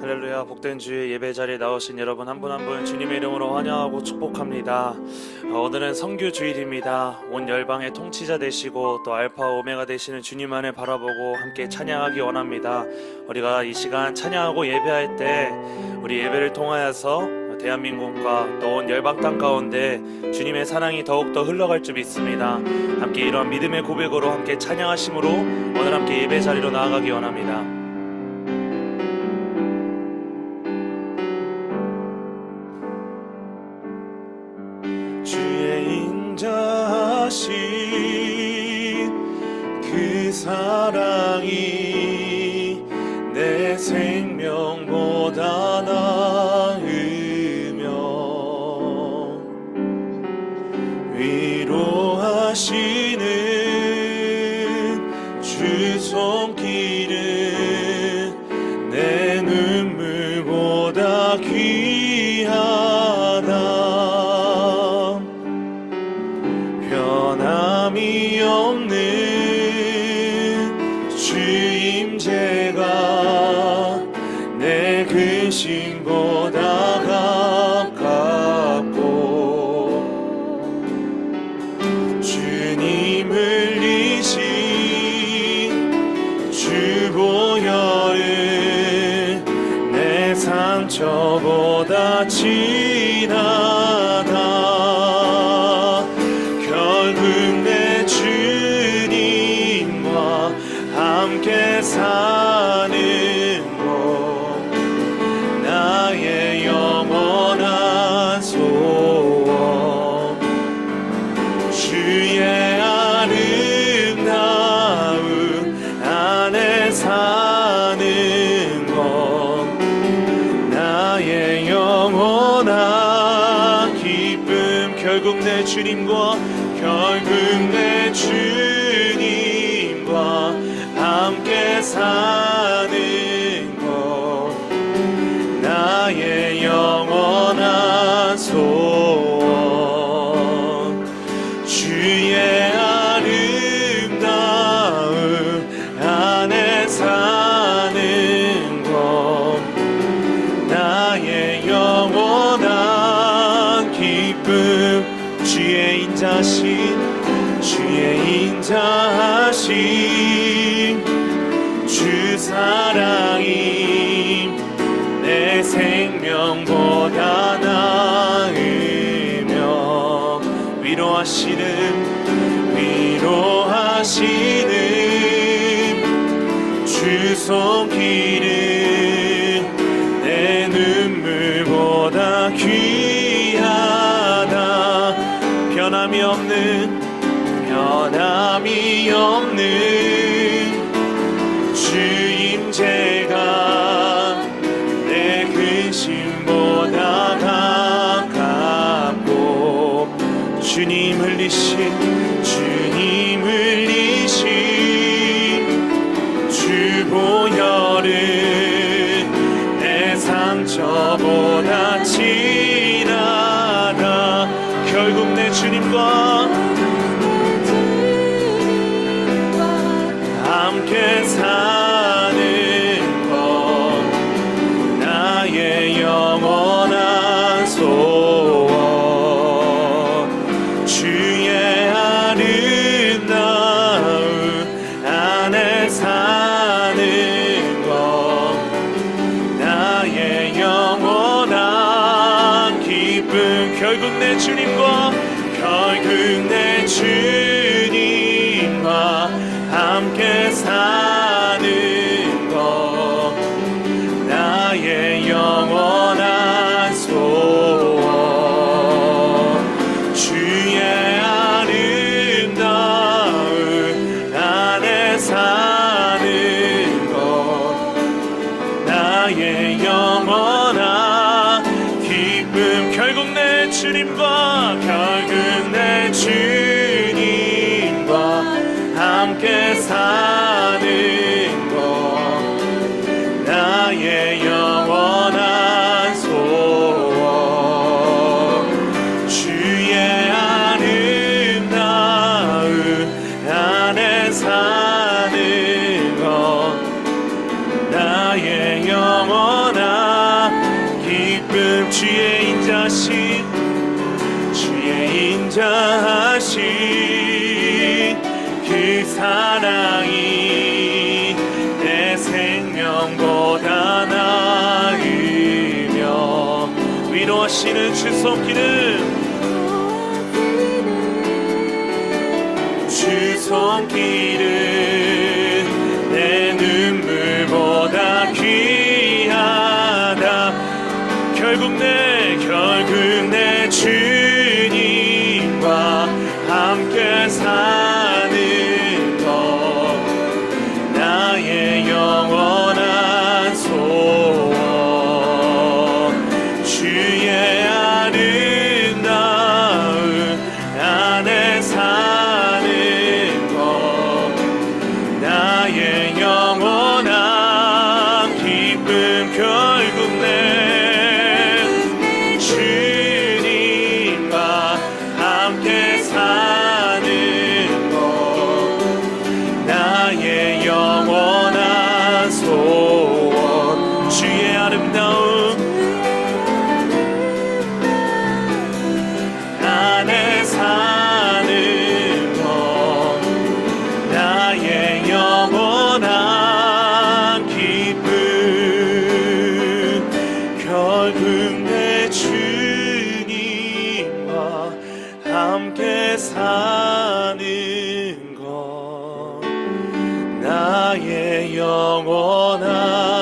할렐루야 복된 주의 예배 자리에 나오신 여러분 한 분 한 분 주님의 이름으로 환영하고 축복합니다. 어, 오늘은 성교 주일입니다. 온 열방의 통치자 되시고 또 알파 오메가 되시는 주님만을 바라보고 함께 찬양하기 원합니다. 우리가 이 시간 찬양하고 예배할 때 우리 예배를 통하여서 대한민국과 또온 열방 땅 가운데 주님의 사랑이 더욱더 흘러갈 줄 믿습니다. 함께 이런 믿음의 고백으로 함께 찬양하심으로 오늘 함께 예배 자리로 나아가기 원합니다. 주의 인자하신 그 사랑이 사는 것 나의 영원한 기쁨. 결국 내 주님과 결국 내 주님과 함께 사 인자하신 주님 흘리신 결국 내 주님과 결국 내 주님 함께 사 손길은 영원한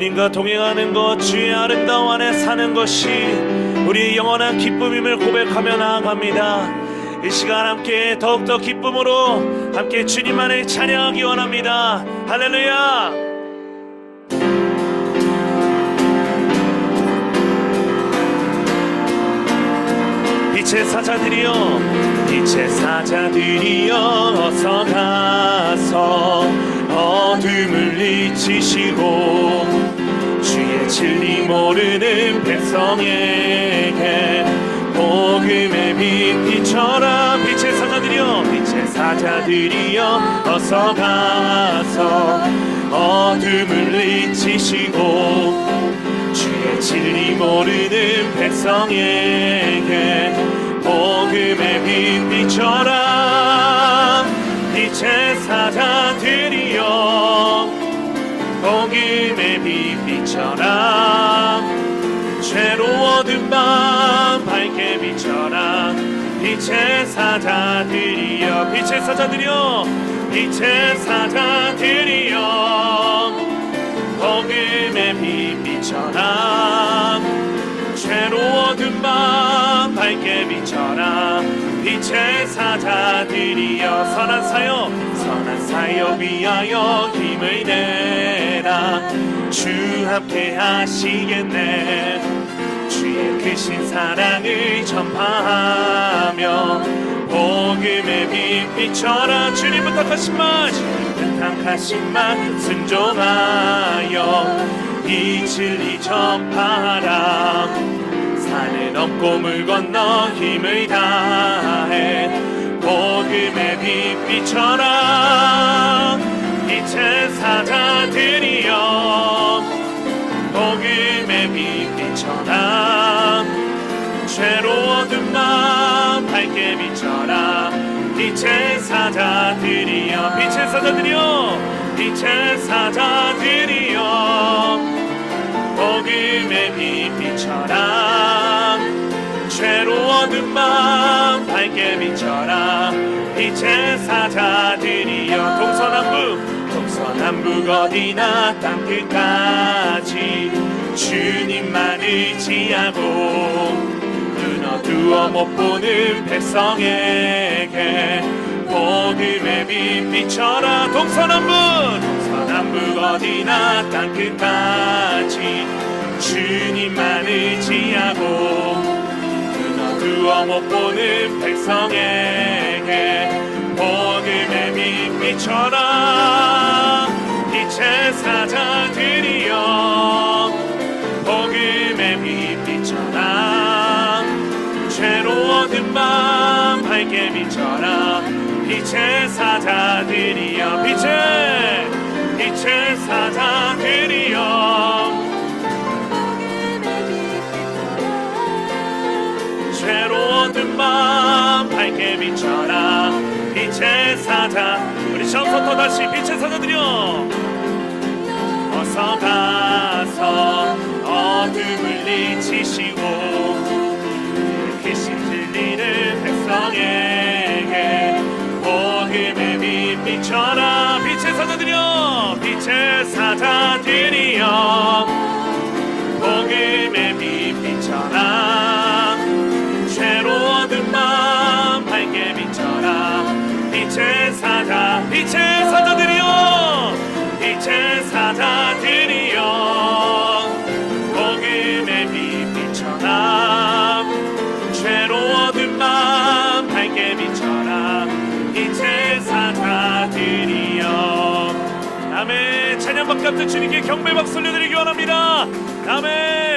주님과 동행하는 것 주의 아름다움 안에 사는 것이 우리의 영원한 기쁨임을 고백하며 나아갑니다. 이 시간 함께 더욱더 기쁨으로 함께 주님 안에 찬양하기 원합니다. 할렐루야! 빛의 사자들이여 빛의 사자들이여 어서 가서 어둠을 잊히시고 진리 모르는 백성에게 복음의 빛 비춰라 빛의 사자들이여 빛의 사자들이여 어서 가서 어둠을 잊히시고 주의 진리 모르는 백성에게 복음의 빛 비춰라 빛의 사자들이여 복음의 빛 비춰라. 죄로 어둠 밤 밝게 비춰라. 빛의 사자들이여 빛의 사자들이여 빛의 사자들이여. 복음의 빛 비춰라 죄로 어둠 밤 밝게 비춰라. 빛의 사자들이여 선한 사역 선한 사역 위하여 힘을 내라. 주 함께 하시겠네. 주의 크신 사랑을 전파하며 복음의 빛 비춰라. 주님 부탁하신 말 부탁하신 말 순종하여 이 진리 전파하라. 산을 넘고 물 건너 힘을 다해. 복음의 빛 비춰라. 빛의 사자들이여. 복음의 빛 비춰라. 죄로 어둠 밤 밝게 비춰라. 빛의 사자들이여. 빛의 사자들이여. 빛의 사자들이여 비춰라. 죄로 얻은 맘 밝게 비춰라. 빛의 사자들이여 동서남북 동서남북 어디나 땅끝까지 주님만 의지하고 눈 어두워 못 보는 백성에게 복음의 빛 비춰라. 동서남북 동서남북 어디나 땅끝까지 주님만 의지하고 눈 어두워 못 보는 백성에게 복음의 빛 비춰라 빛의 사자들이여 복음의 빛 비춰라 죄로 얻은 밤 밝게 비춰라 빛의 사자들이여 빛의 빛의 사자들이여 밤 밝게 비춰라. 빛의 사자 우리 처음부터 다시 빛의 사자들이여. 어서 가서 어둠을 잊히시고 귀신 들리는 백성에게 복음의 빛 비춰라. 빛의 사자들이여 빛의 사자들이여. 복음의 빛 비춰라 빛의 사자들이여 빛의 사자들이여 복음의 빛 비춰라 죄로 얻은 맘 밝게 비춰라 빛의 사자들이여. 아멘 찬양받게 앞에 주님께 경배 박수 올려드리기 원합니다. 아멘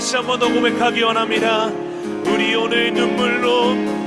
다시 한번 더 고백하기 원합니다. 우리 오늘 눈물로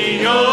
Señor.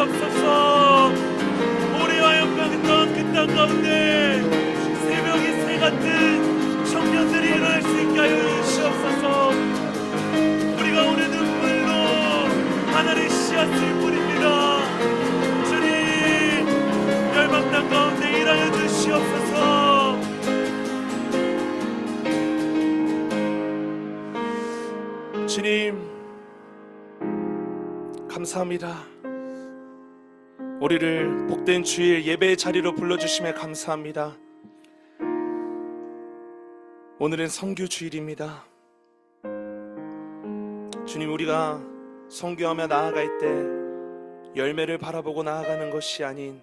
주님의 말씀만을 바라보고 나갈 수 있게 하여 주시옵소서 오래 가운데 새벽이 새 같은 청년들이 일어날 수 있게 하여 주시옵소서. 우리가 오늘 눈물로 하나의 씨앗을 뿌립니다. 주님 열방 땅 가운데 일하여 주시옵소서. 주님 감사합니다 우리를 복된 주일 예배의 자리로 불러주심에 감사합니다 오늘은 성교 주일입니다 주님 우리가 성교하며 나아갈 때 열매를 바라보고 나아가는 것이 아닌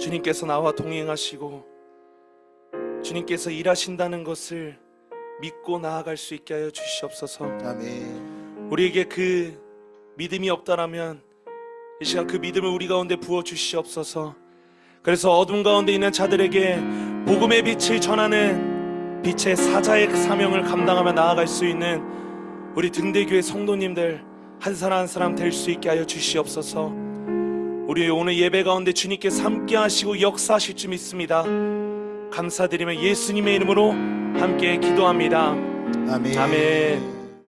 주님께서 나와 동행하시고 주님께서 일하신다는 것을 믿고 나아갈 수 있게 하여 주시옵소서. 아멘. 우리에게 그 믿음이 없다라면 이 시간 그 믿음을 우리 가운데 부어 주시옵소서. 그래서 어둠 가운데 있는 자들에게 복음의 빛을 전하는 빛의 사자의 사명을 감당하며 나아갈 수 있는 우리 등대교회 성도님들 한 사람 한 사람 될 수 있게 하여 주시옵소서. 우리 오늘 예배 가운데 주님께서 함께 하시고 역사하실 줄 믿습니다. 감사드리며 예수님의 이름으로 함께 기도합니다. 아멘. 아멘.